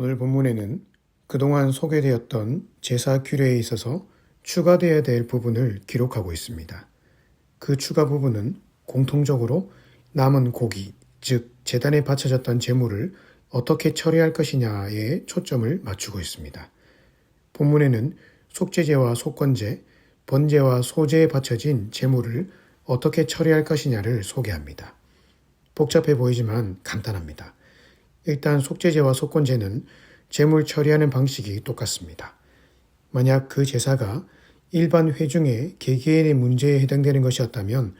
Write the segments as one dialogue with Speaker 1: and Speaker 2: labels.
Speaker 1: 오늘 본문에는 그동안 소개되었던 제사 규례에 있어서 추가되어야 될 부분을 기록하고 있습니다. 그 추가 부분은 공통적으로 남은 고기, 즉 재단에 바쳐졌던 제물을 어떻게 처리할 것이냐에 초점을 맞추고 있습니다. 본문에는 속죄제와 속건제, 번제와 소제에 바쳐진 제물을 어떻게 처리할 것이냐를 소개합니다. 복잡해 보이지만 간단합니다. 일단 속죄제와 속건제는 제물 처리하는 방식이 똑같습니다. 만약 그 제사가 일반 회중의 개개인의 문제에 해당되는 것이었다면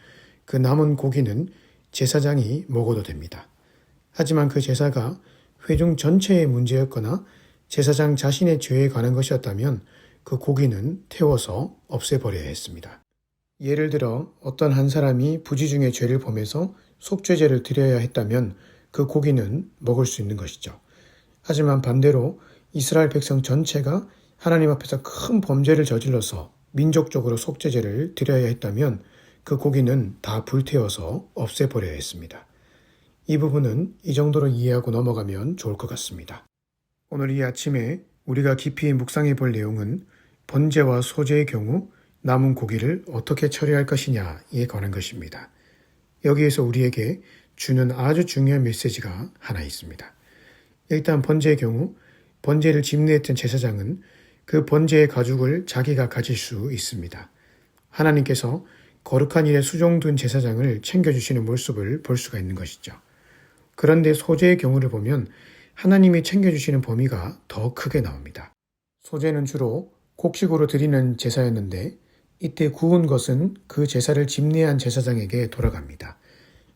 Speaker 1: 그 남은 고기는 제사장이 먹어도 됩니다. 하지만 그 제사가 회중 전체의 문제였거나 제사장 자신의 죄에 관한 것이었다면 그 고기는 태워서 없애버려야 했습니다. 예를 들어 어떤 한 사람이 부지 중에 죄를 범해서 속죄제를 드려야 했다면 그 고기는 먹을 수 있는 것이죠. 하지만 반대로 이스라엘 백성 전체가 하나님 앞에서 큰 범죄를 저질러서 민족적으로 속죄제를 드려야 했다면 그 고기는 다 불태워서 없애버려야 했습니다. 이 부분은 이 정도로 이해하고 넘어가면 좋을 것 같습니다. 오늘 이 아침에 우리가 깊이 묵상해 볼 내용은 번제와 소제의 경우 남은 고기를 어떻게 처리할 것이냐에 관한 것입니다. 여기에서 우리에게 주는 아주 중요한 메시지가 하나 있습니다. 일단 번제의 경우 번제를 집례했던 제사장은 그 번제의 가죽을 자기가 가질 수 있습니다. 하나님께서 거룩한 일에 수종둔 제사장을 챙겨주시는 모습을 볼 수가 있는 것이죠. 그런데 소제의 경우를 보면 하나님이 챙겨주시는 범위가 더 크게 나옵니다. 소제는 주로 곡식으로 드리는 제사였는데 이때 구운 것은 그 제사를 집례한 제사장에게 돌아갑니다.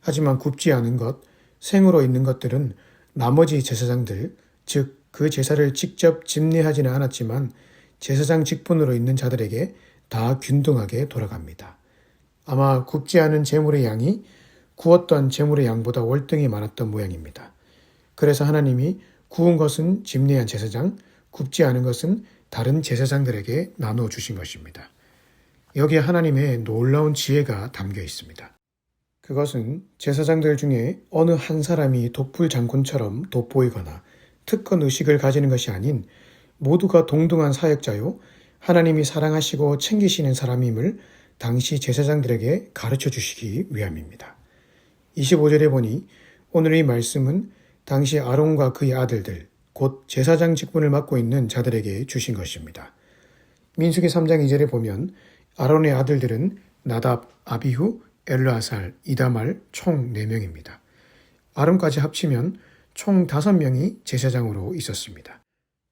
Speaker 1: 하지만 굽지 않은 것, 생으로 있는 것들은 나머지 제사장들, 즉 그 제사를 직접 집례하지는 않았지만 제사장 직분으로 있는 자들에게 다 균등하게 돌아갑니다. 아마 굽지 않은 제물의 양이 구웠던 제물의 양보다 월등히 많았던 모양입니다. 그래서 하나님이 구운 것은 집례한 제사장, 굽지 않은 것은 다른 제사장들에게 나누어 주신 것입니다. 여기에 하나님의 놀라운 지혜가 담겨 있습니다. 그것은 제사장들 중에 어느 한 사람이 독불 장군처럼 돋보이거나 특권 의식을 가지는 것이 아닌 모두가 동등한 사역자요 하나님이 사랑하시고 챙기시는 사람임을 당시 제사장들에게 가르쳐 주시기 위함입니다. 25절에 보니 오늘 의 말씀은 당시 아론과 그의 아들들 곧 제사장 직분을 맡고 있는 자들에게 주신 것입니다. 민수기 3장 2절에 보면 아론의 아들들은 나답, 아비후, 엘르아살, 이다말 총 4명입니다. 아름까지 합치면 총 5명이 제사장으로 있었습니다.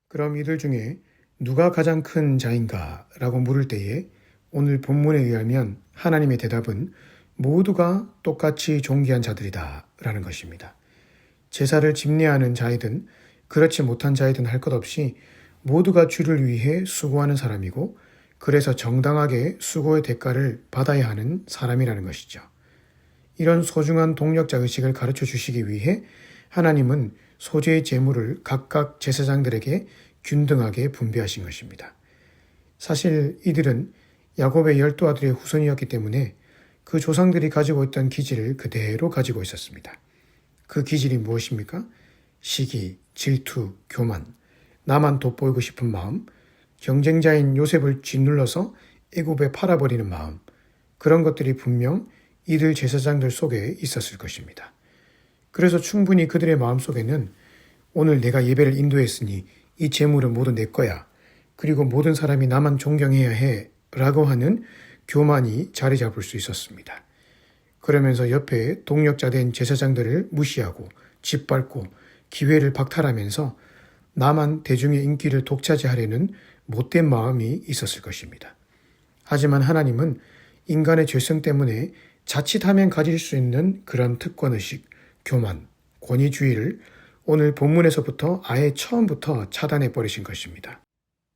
Speaker 1: 그럼 이들 중에 누가 가장 큰 자인가? 라고 물을 때에 오늘 본문에 의하면 하나님의 대답은 모두가 똑같이 존귀한 자들이다. 라는 것입니다. 제사를 집례하는 자이든 그렇지 못한 자이든 할 것 없이 모두가 주를 위해 수고하는 사람이고 그래서 정당하게 수고의 대가를 받아야 하는 사람이라는 것이죠. 이런 소중한 동력자 의식을 가르쳐 주시기 위해 하나님은 소재의 재물을 각각 제사장들에게 균등하게 분배하신 것입니다. 사실 이들은 야곱의 열두 아들의 후손이었기 때문에 그 조상들이 가지고 있던 기질을 그대로 가지고 있었습니다. 그 기질이 무엇입니까? 시기, 질투, 교만, 나만 돋보이고 싶은 마음, 경쟁자인 요셉을 짓눌러서 애굽에 팔아버리는 마음, 그런 것들이 분명 이들 제사장들 속에 있었을 것입니다. 그래서 충분히 그들의 마음 속에는 오늘 내가 예배를 인도했으니 이 재물은 모두 내 거야. 그리고 모든 사람이 나만 존경해야 해. 라고 하는 교만이 자리 잡을 수 있었습니다. 그러면서 옆에 동력자 된 제사장들을 무시하고 짓밟고 기회를 박탈하면서 나만 대중의 인기를 독차지하려는 못된 마음이 있었을 것입니다. 하지만 하나님은 인간의 죄성 때문에 자칫하면 가질 수 있는 그런 특권의식, 교만, 권위주의를 오늘 본문에서부터 아예 처음부터 차단해 버리신 것입니다.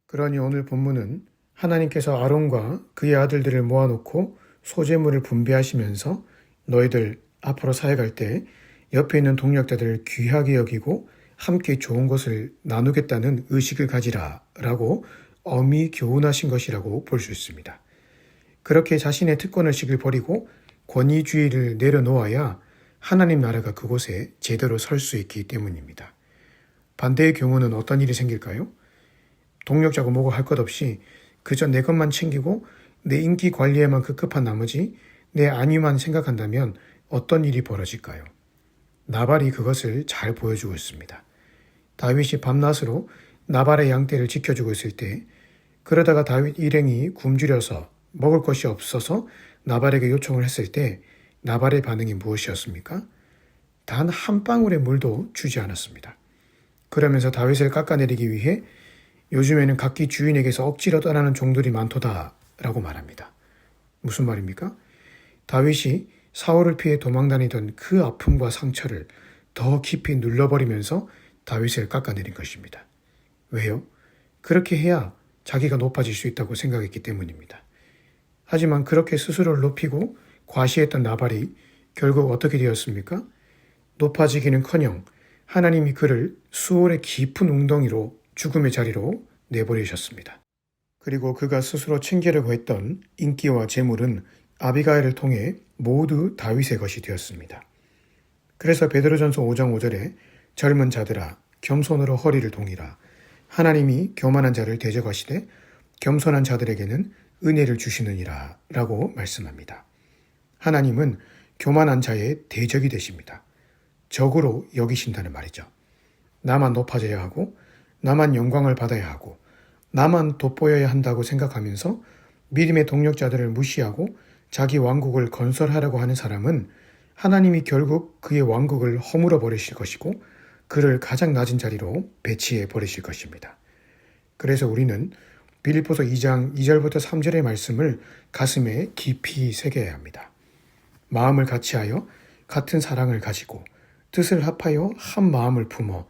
Speaker 1: 그러니 오늘 본문은 하나님께서 아론과 그의 아들들을 모아놓고 소재물을 분배하시면서 너희들 앞으로 사역할 때 옆에 있는 동력자들을 귀하게 여기고 함께 좋은 것을 나누겠다는 의식을 가지라 라고 엄히 교훈하신 것이라고 볼 수 있습니다. 그렇게 자신의 특권의식을 버리고 권위주의를 내려놓아야 하나님 나라가 그곳에 제대로 설 수 있기 때문입니다. 반대의 경우는 어떤 일이 생길까요? 동력자고 뭐고 할 것 없이 그저 내 것만 챙기고 내 인기 관리에만 급급한 나머지 내 안위만 생각한다면 어떤 일이 벌어질까요? 나발이 그것을 잘 보여주고 있습니다. 다윗이 밤낮으로 나발의 양떼를 지켜주고 있을 때 그러다가 다윗 일행이 굶주려서 먹을 것이 없어서 나발에게 요청을 했을 때 나발의 반응이 무엇이었습니까? 단 한 방울의 물도 주지 않았습니다. 그러면서 다윗을 깎아내리기 위해 요즘에는 각기 주인에게서 억지로 떠나는 종들이 많도다 라고 말합니다. 무슨 말입니까? 다윗이 사울을 피해 도망다니던 그 아픔과 상처를 더 깊이 눌러버리면서 다윗을 깎아내린 것입니다. 왜요? 그렇게 해야 자기가 높아질 수 있다고 생각했기 때문입니다. 하지만 그렇게 스스로를 높이고 과시했던 나발이 결국 어떻게 되었습니까? 높아지기는 커녕 하나님이 그를 수월의 깊은 웅덩이로 죽음의 자리로 내버리셨습니다. 그리고 그가 스스로 챙기려고 했던 인기와 재물은 아비가일을 통해 모두 다윗의 것이 되었습니다. 그래서 베드로전서 5장 5절에 젊은 자들아 겸손으로 허리를 동이라 하나님이 교만한 자를 대적하시되 겸손한 자들에게는 은혜를 주시느니라 라고 말씀합니다. 하나님은 교만한 자의 대적이 되십니다. 적으로 여기신다는 말이죠. 나만 높아져야 하고 나만 영광을 받아야 하고 나만 돋보여야 한다고 생각하면서 믿음의 동력자들을 무시하고 자기 왕국을 건설하려고 하는 사람은 하나님이 결국 그의 왕국을 허물어 버리실 것이고 그를 가장 낮은 자리로 배치해 버리실 것입니다. 그래서 우리는 빌립보서 2장 2절부터 3절의 말씀을 가슴에 깊이 새겨야 합니다. 마음을 같이하여 같은 사랑을 가지고 뜻을 합하여 한 마음을 품어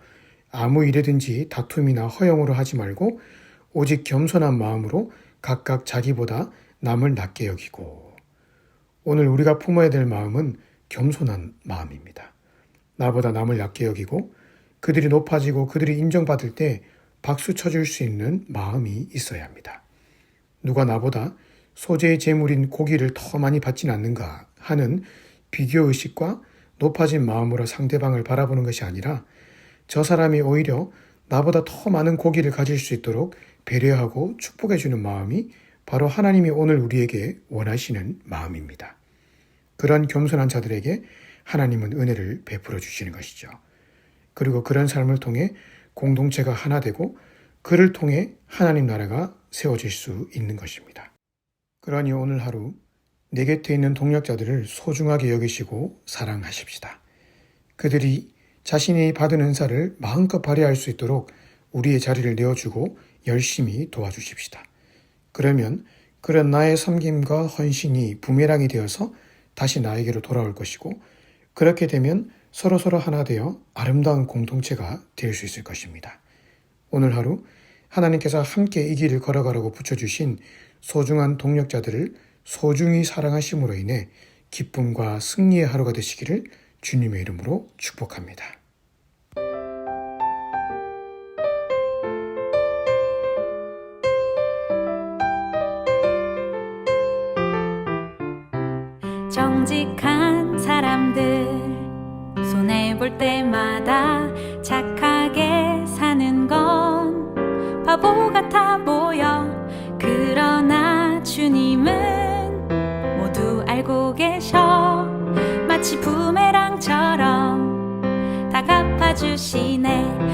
Speaker 1: 아무 일에든지 다툼이나 허영으로 하지 말고 오직 겸손한 마음으로 각각 자기보다 남을 낮게 여기고 오늘 우리가 품어야 될 마음은 겸손한 마음입니다. 나보다 남을 낮게 여기고 그들이 높아지고 그들이 인정받을 때 박수 쳐줄 수 있는 마음이 있어야 합니다. 누가 나보다 소재의 재물인 고기를 더 많이 받진 않는가 하는 비교의식과 높아진 마음으로 상대방을 바라보는 것이 아니라 저 사람이 오히려 나보다 더 많은 고기를 가질 수 있도록 배려하고 축복해주는 마음이 바로 하나님이 오늘 우리에게 원하시는 마음입니다. 그런 겸손한 자들에게 하나님은 은혜를 베풀어 주시는 것이죠. 그리고 그런 삶을 통해 공동체가 하나 되고 그를 통해 하나님 나라가 세워질 수 있는 것입니다. 그러니 오늘 하루 내 곁에 있는 동력자들을 소중하게 여기시고 사랑하십시다. 그들이 자신이 받은 은사를 마음껏 발휘할 수 있도록 우리의 자리를 내어주고 열심히 도와주십시다. 그러면 그런 나의 섬김과 헌신이 부메랑이 되어서 다시 나에게로 돌아올 것이고 그렇게 되면 서로서로 하나 되어 아름다운 공동체가 될 수 있을 것입니다. 오늘 하루 하나님께서 함께 이 길을 걸어가라고 붙여주신 소중한 동력자들을 소중히 사랑하심으로 인해 기쁨과 승리의 하루가 되시기를 주님의 이름으로 축복합니다.
Speaker 2: 볼 때마다 착하게 사는 건 바보 같아 보여. 그러나 주님은 모두 알고 계셔. 마치 부메랑처럼 다 갚아주시네